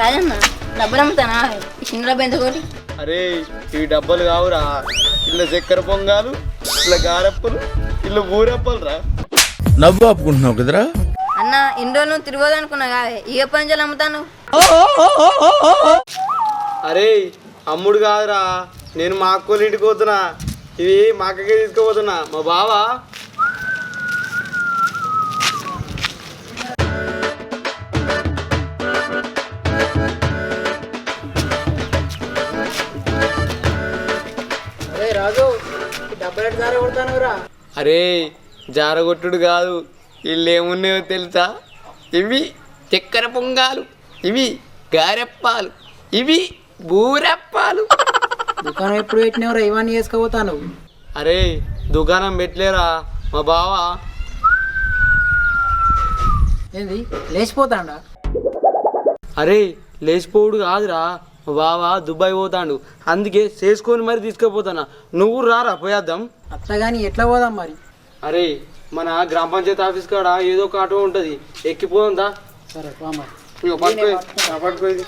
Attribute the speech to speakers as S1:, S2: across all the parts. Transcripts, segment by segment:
S1: రాజన్న డబ్బులు అమ్ముతానా? ఈ చిన్న డబ్బు ఎంత కోటి
S2: అరే ఇవి డబ్బలు కావురా. ఇలా చక్కెర పొంగాలు ఇలా గారెప్పలు ఇలా ఊరెప్పలు రా
S3: నవ్వు ఆపుకుంటున్నావు కదరా?
S1: అన్న ఇన్ని రోజులు నువ్వు తిరగదు అనుకున్నా కాదే ఈ ఎప్పటి నుంచి అమ్ముతాను?
S2: అరే అమ్ముడు కాదురా. నేను మా అక్కోళ్ళ ఇంటికి పోతున్నా. ఇవి మా అక్కకే తీసుకుపోతున్నా. మా బావ
S4: అరే
S2: జారగొట్టుడు కాదు. వీళ్ళు ఏమున్నాయో తెలుసా? ఇవి చక్కెర పొంగాలు ఇవి గారెప్పాలు ఇవి బూరెప్పాలు.
S4: దుకాణం ఎప్పుడు పెట్టినవరా? ఇవన్నీ వేసుకోపోతాను.
S2: అరే దుకాణం పెట్టలేరా? మా బావ.
S4: ఏంది? లేచిపోతాడా?
S2: అరే లేచిపోవుడు కాదురా. బావ దుబాయ్ పోతాడు. అందుకే చేసుకొని మరి తీసుకుపోతానా. నువ్వు రారా పోయేద్దాం.
S4: అత్తగాని ఎట్లా పోదాం మరి?
S2: అరే మన గ్రామ పంచాయతీ ఆఫీస్ కాడ ఏదో ఒక ఆటో ఉంటుంది. ఎక్కిపోదా
S4: సరే పో మరి.
S2: ఇగో పట్టుకో. ఇది. ఆ, పట్టుకో ఇది.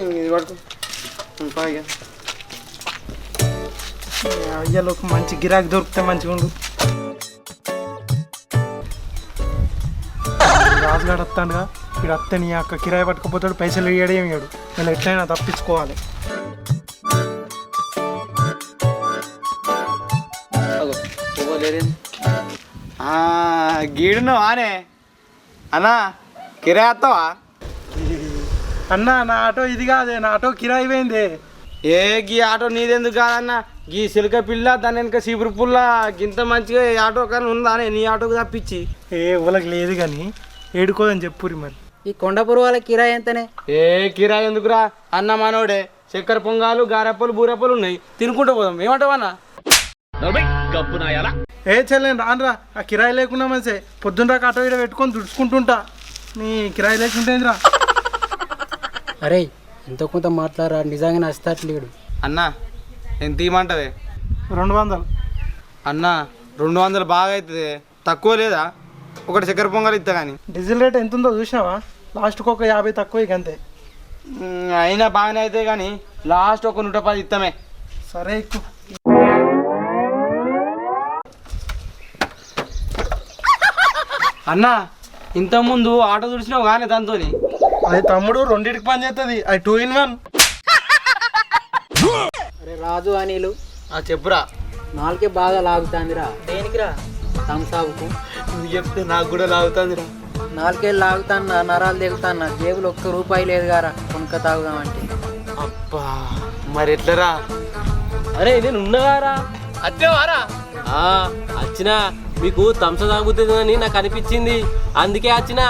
S2: ఇగో ఇది పట్టుకో. ఉం, పా ఇక.
S5: అయ్యలోకి మంచి గిరాకీ దొరికితే మంచిగా ఉండు. రాజుగాడు వస్తాడుగా. ఇక్కడ అత్తే నీ అక్క కిరాయి పట్టుకపోతాడు పైసలు ఇయ్యడే ఇయ్యాడు. నేను ఎట్లయినా తప్పించుకోవాలి.
S2: గీడున్నావా ఆనే. అన్నా కిరాయి వస్తావా
S5: అన్న నా ఆటో ఇది కాదే నా ఆటో కిరాయి పోయింది.
S2: ఏ గీ ఆటో నీదెందుకు కాదన్న? గీ సిలక పిల్ల దాని వెనక సీపురు పుల్ల గింత మంచిగా ఆటో కానీ ఉందా నీ ఆటోకి తప్పించి.
S5: ఏ ఊళ్ళకి లేదు కానీ ఏడుకోదని చెప్పురి మరి.
S4: ఈ కొండపురు వాళ్ళ కిరాయి ఎంతనే?
S2: ఏ కిరాయి ఎందుకురా? అన్న మనోడే చక్కెర పొంగాలు గారెప్పలు బూరెప్పలు ఉన్నాయి. తినుకుంటూ పోదాం. ఏమంటావు అన్న
S5: ఏ చెల్లెని రానురా. ఆ కిరాయి లేకుండా మంచి పొద్దున్న ఆటో ఇక్కడ పెట్టుకొని దుడుచుకుంటుంటా. నీ కిరాయి లేకుంటేందిరా?
S4: అరే ఎంతో కొంత మాట్లాడరా? నిజంగా నచ్చట్లేడు
S2: అన్న ఎంత ఇవ్వమంటావే
S5: రెండు వందలు.
S2: అన్న రెండు వందలు బాగా అవుతుంది. తక్కువ లేదా? ఒకటి చక్కెర పొంగల్ ఇస్తా కానీ
S5: డీజిల్ రేట్ ఎంత ఉందో చూసినావా? లాస్ట్కి ఒక యాభై తక్కువ ఇక అంతే.
S2: అయినా బాగానే అయితే కానీ లాస్ట్ ఒక నూట పది ఇస్తామే.
S5: సరే ఎక్కువ.
S2: అన్న ఇంతకుముందు ఆటో చూసినావు కానీ దాంతో
S5: అది తమ్ముడు రెండింటికి పని చేస్తుంది అది టూ ఇన్ వన్.
S4: అరే రాజు అనిలు.
S2: చెప్పురా.
S4: నాలుకే బాగా లాగుతాందిరా. దేనికిరా? తమసాబుకు
S2: నువ్వు చెప్తే నాకు కూడా లాగుతుందిరా.
S4: నాలుకేళ్ళు లాగుతాన్నా నరాలు దిగుతాన్నా జేబులో ఒక్క రూపాయి లేదు గారా కొనుక్క తాగుదామంటే.
S2: అబ్బా మరి ఎట్లరా?
S6: అరే నేను ఉన్నగారా?
S2: అచ్చేవారా
S6: ఆ, వచ్చినా మీకు తంస తాగుతుందని నాకు అనిపించింది. అందుకే వచ్చిన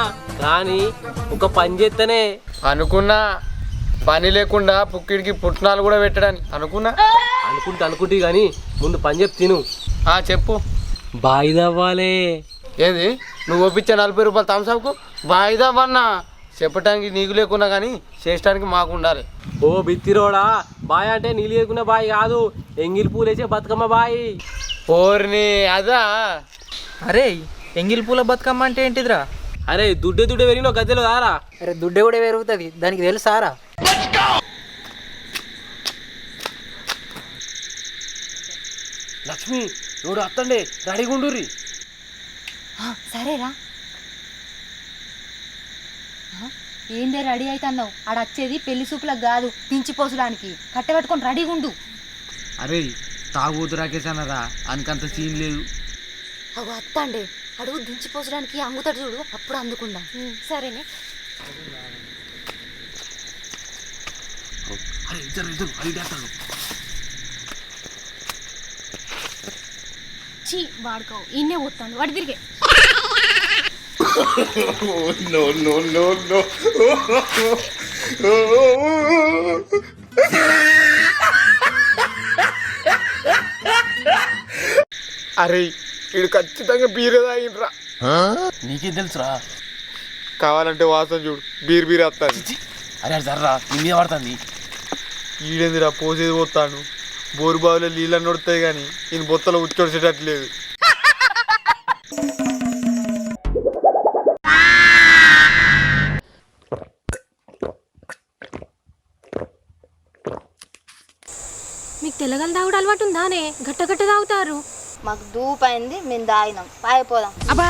S6: కానీ ఒక పని చేస్తేనే
S2: అనుకున్నా పని లేకుండా పుక్కిడికి పుట్నాలు కూడా పెట్టడానికి. అనుకున్నా?
S6: అనుకుంటే అనుకుంటే కానీ ముందు పని చెప్పి తిను.
S2: ఆ చెప్పు.
S6: బాయి తవ్వాలి
S2: ఏది? నువ్వు ఒప్పించే నలభై రూపాయలు థమ్స్అప్కు వాయిదా వన్నా చెప్పటానికి నీకు లేకున్నా కానీ చేయడానికి మాకు ఉండాలి.
S6: ఓ బిత్తిరోడా బాయ్ అంటే నీళ్ళు లేకున్న బాయి కాదు. ఎంగిల్ పూలేసే బతుకమ్మ బాయి.
S2: ఓర్ని అదా?
S7: అరే ఎంగిల్ పూల బతుకమ్మ అంటే ఏంటిదిరా?
S6: అరే దుడ్డే దుడ్డే పెరిగిన గద్దెలు కారా
S4: అరే దుడ్డే కూడా పెరుగుతుంది. దానికి తెలుసారా
S6: లక్ష్మి ఎవడు అత్తండే? రెడీగుండుర్రి
S8: సరేరా. ఏందే రెడీ అవుతున్నావు ఆడ వచ్చేది పెళ్ళి సూపులకు కాదు దించిపోసడానికి కట్టెపట్టుకొని రెడీగా ఉండు.
S7: అరే తాగుబోతు రాకేశానరా అనికంత సీన్ లేదు.
S8: అవు అత్తండే అడుగు దించిపోసడానికి అంగుతాడు చూడు అప్పుడు అందుకుందాం. సరేనే. చీ వాడుకో ఇన్నే పోతాను వాడి తిరిగే.
S2: అరే వీడు ఖచ్చితంగా బీరే తాగిండ్రా.
S6: నీకేం తెలుసురా?
S2: కావాలంటే వాసన చూడు బీర్ బీర్ వస్తాను
S6: అరే అది జర్రా నీ మీద పడుతుంది.
S2: ఈడేందిరా పోసేది పోతాను బోరు బావిలో నీళ్ళని నొడతాయి కానీ ఈయన బొత్తలో ఉచ్చొడిచేటట్లేదు
S9: తెల్లగలు తాగుడు అలవాటు ఉందానే? గట్ట గట్ట తాగుతారు.
S1: మాకు దూపైంది మేము దాగినాం పాయిపోదాం
S9: అబ్బా!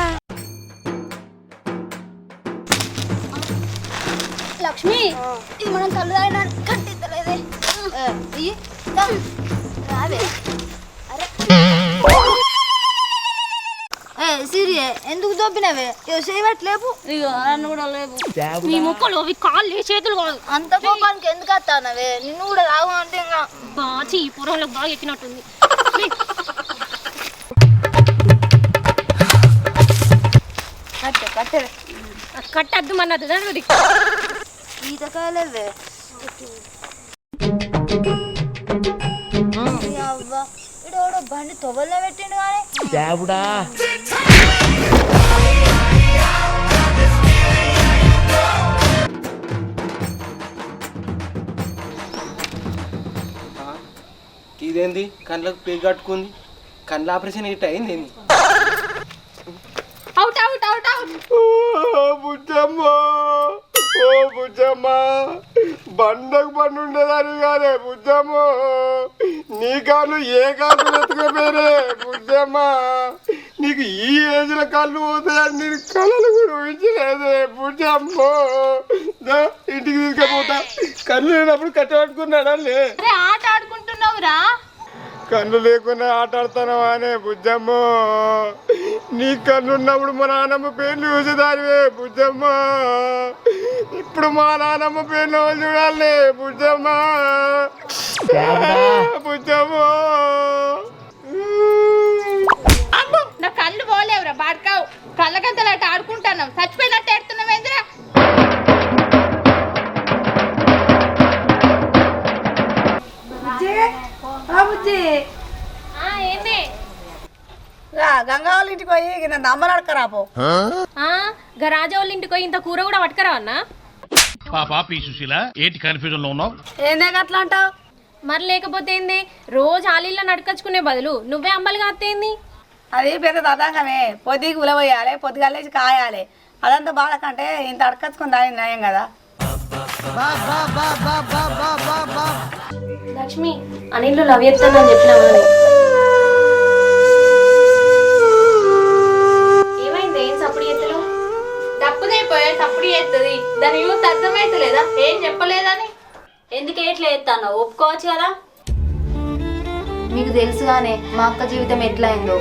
S1: లక్ష్మి ఇది మనం కళ్ళు తాగినా కట్టిద్దలేదే. రావే. అరే ఏ సిరి ఎందుకు దొబ్బినవే? చేయట్లేపు ఇగో నన్ను కూడా లేపు.
S9: మీ ముక్కలు అవి కాళ్ళు చేతులు కాదు
S1: అంత కోపానికి ఎందుకు వస్తానవే నిన్ను కూడా తాగు అంటే ఇంకా.
S9: బాచి ఈ పురంలోకి బాగా ఎక్కినట్టుంది.
S1: కట్టే కట్టే
S9: కట్టద్దు మన్నది దాని
S1: ఈతకాయలేవే? అవ్వ ఇడోడో బండి తొవల్లో పెట్టిండు కానీ
S2: ఇదేంది? కళ్ళకు పేరు కట్టుకుంది. కళ్ళ ఆపరేషన్ ఇట్ అయింది ఏంది
S9: out out out out
S2: Bujjamma ఓ బుజ్జమ్మ. బండకు బండి ఉండేదాన్ని కాదే బుజ్జమ్మ. నీ కాళ్ళు ఏ కాళ్ళు ఎత్తుకపోయారే బుజ్జమ్మ. నీకు ఈ ఏజ్లో కళ్ళు పోతాయని నేను కళలు కూడా ఊహించలేదే బుజ్జమ్మ. ఇంటికి తీసుకుపోతా. కళ్ళు లేనప్పుడు కట్టబట్టుకున్నాడా లే?
S9: ఆడుకుంటున్నావురా
S2: కన్ను లేకుండా ఆట ఆడతానవా అనే బుజ్జమ్మ? నీ కన్ను ఉన్నప్పుడు మా నాన్నమ్మ పేర్లు చూసేదానివే బుజ్జమ్మ. ఇప్పుడు మా నాన్నమ్మ పేర్లు చూడాలి బుజ్జమ్మ. బుజ్జమ్మ.
S9: అమ్మో నా కళ్ళు పోలేవురా బాడకావు. కళ్ళకంతలు అటు ఆడుకుంటున్నాం చచ్చిపోయినట్టు
S10: గంగా వాళ్ళ ఇంటికి పోయి నన్ను అమ్మలాడకరాపో
S9: ఆ, గా రాజా వాళ్ళ ఇంటికి పోయి ఇంత కూర కూడా పట్టుకరా అన్న?
S3: పాప పి సుశీల ఏంటి కన్ఫ్యూజన్లో ఉన్నావు?
S10: ఏందే అట్లా అంటావు?
S9: మరి లేకపోతే ఏంది? రోజు ఆలీల్లో నడకచ్చుకునే బదులు నువ్వే అంబలుగా అత్తేంది
S10: అది పెద్ద తతంగమే. పొద్దుకి ఉలవేయాలి పొద్దుగా లేచి కాయాలి. అదంతా బాధ కంటే ఇంత అడకచ్చుకుని దాని నయం కదా.
S9: లక్ష్మి అనిల్ లవ్ చెప్తానని చెప్పినావా
S8: యూత్ అర్థమైతలేదా? ఏం చెప్పలేదని?
S1: ఎందుకు ఎట్లా ఎత్తాను ఒప్పుకోవచ్చు కదా? మీకు తెలుసుగానే మా అక్క జీవితం ఎట్లా అయిందో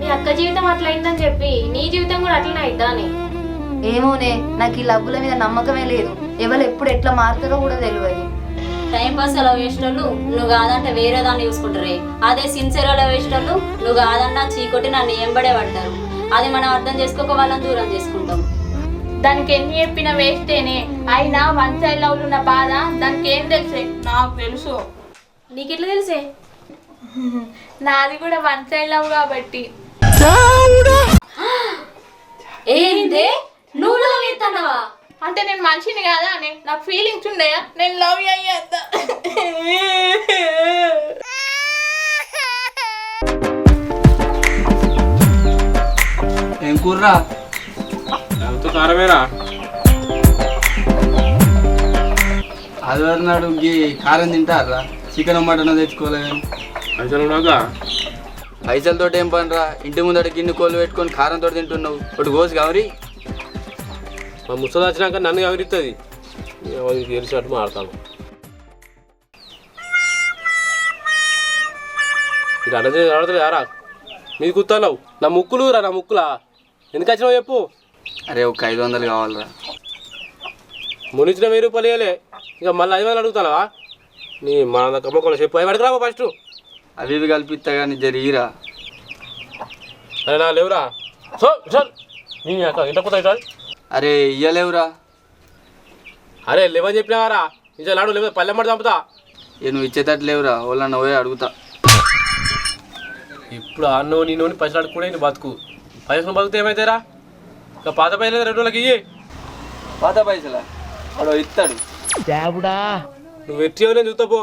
S9: మీ అక్క జీవితం అట్లా అయిందని చెప్పి నీ జీవితం కూడా అట్లనే అయిద్దా అని?
S1: ఏమోనే నాకు ఈ లవ్వుల మీద నమ్మకమే లేదు. ఎవరు ఎప్పుడు ఎట్లా మారుతారో కూడా తెలియదు
S11: టైం పాస్ అలా వేసేటోళ్ళు నువ్వు కాదంటే వేరే దాన్ని చూసుకుంటారే. అదే సిన్సియర్ అలా వేసేటోళ్ళు నువ్వు కాదన్నా చీకొట్టి నన్ను ఎంబడే పడతారు అది మనం అర్థం చేసుకోక వాళ్ళని దూరం చేసుకుంటాం.
S8: దానికి ఎన్ని చెప్పిన వేస్టేనే. అయినా వన్ సైడ్ లవ్ ఉన్న బాధ దానికి ఏం తెలుసే? నాకు తెలుసు.
S9: నీకెట్లా తెలిసే?
S8: నాది కూడా వన్ సైడ్ లవ్ కాబట్టి.
S11: ఏంది? నువ్వు లవ్ చేస్తున్నావా
S8: అంటే నేను మనిషిని కాదా? అని నాకు ఫీలింగ్స్ ఉన్నాయా నేను లవ్ అయ్యేద్దా
S2: ఏం కూర్రా?
S6: ఎంతో కారమేనా
S2: ఆదివారం నాడు గీ కారం తింటారా? చికెన్ మటన్ తెచ్చుకోలే
S6: పైసలు ఉన్నావుగా
S2: పైసలతో ఏం పనిరా? ఇంటి ముందట గిన్నె కోళ్ళు పెట్టుకొని కారంతో తింటున్నావు. ఒకటి కోసి కావరి
S6: మా ముసలి వచ్చినాక నన్ను ఎవరిస్తుంది తెలిసినట్టు మాడతాను. ఇది అడగదు అడగదు యారా మీది కుత్తావు నా ముక్కులు రా నా ముక్కులా. ఎందుకు వచ్చినావు చెప్పు.
S2: అరే ఒక ఐదు వందలు కావాలరా.
S6: మునిచ్చిన వెయ్యి రూపాయలు ఇవ్వలే ఇక మళ్ళీ ఐదు వందలు అడుగుతావా నీ మన కమ్మకుండా చెప్పు. అవి అడగరా ఫస్ట్?
S2: అవి ఇవి కల్పిస్తా కానీ జరిగిరా
S6: అరే నా లేవురా. సో సార్ నీ అక్క ఇంట పోతా ఇట్లా
S2: అరే ఇయ్యలేవురా.
S6: అరే లేవని చెప్పినావారా? ఇంకా నాడు లేవు పల్లె మాట చంపుతా.
S2: ఏ నువ్వు ఇచ్చేటట్టు లేవురా. వాళ్ళన్న పోయి అడుగుతా.
S6: ఇప్పుడు అన్నో నేను పైసలు అడుగుకుంటే నీ బతుకు. పైసలు బతుకుతే ఏమైతేరా? ఇంకా పాత పైసలు రెండు రోజులకి ఇయ్యి.
S2: పాత పైసలా? వాడు ఇస్తాడు
S6: నువ్వు ఎట్టి నేను చూస్తా పో